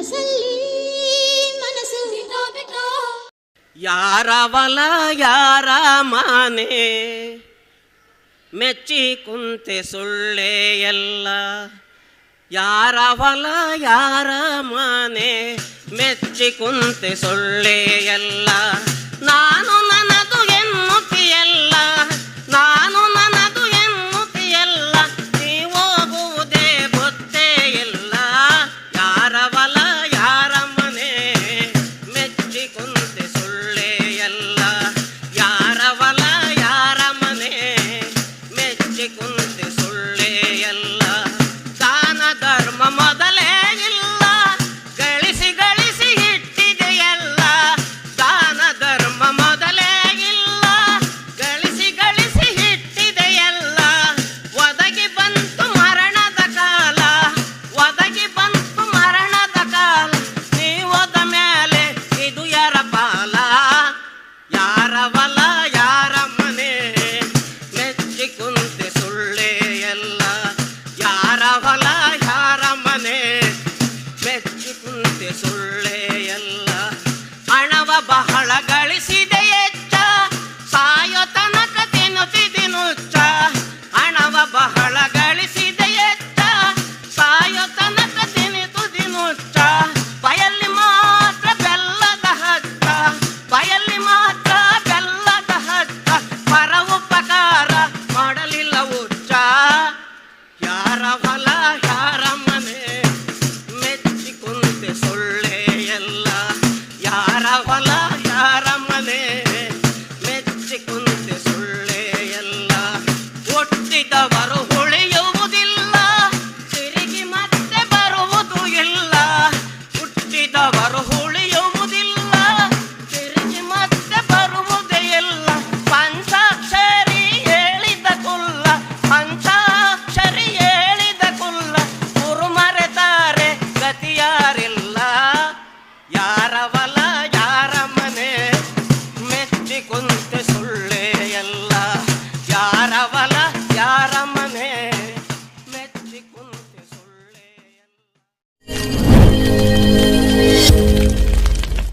ಮನಸ್ಸಲ್ಲಿ, ಮನಸ್ಸು ಯಾರ ಬಲ ಯಾರ ಮಾನೆ? ಮೆಚ್ಚಿ ಕುಂತೆ ಸುಳ್ಳೆ ಎಲ್ಲ. ಯಾರ ಬಲ ಯಾರ ಮಾನೆ? ಮೆಚ್ಚಿ ಕುಂತೆ ಸುಳ್ಳೆ ಎಲ್ಲ. ನಾನು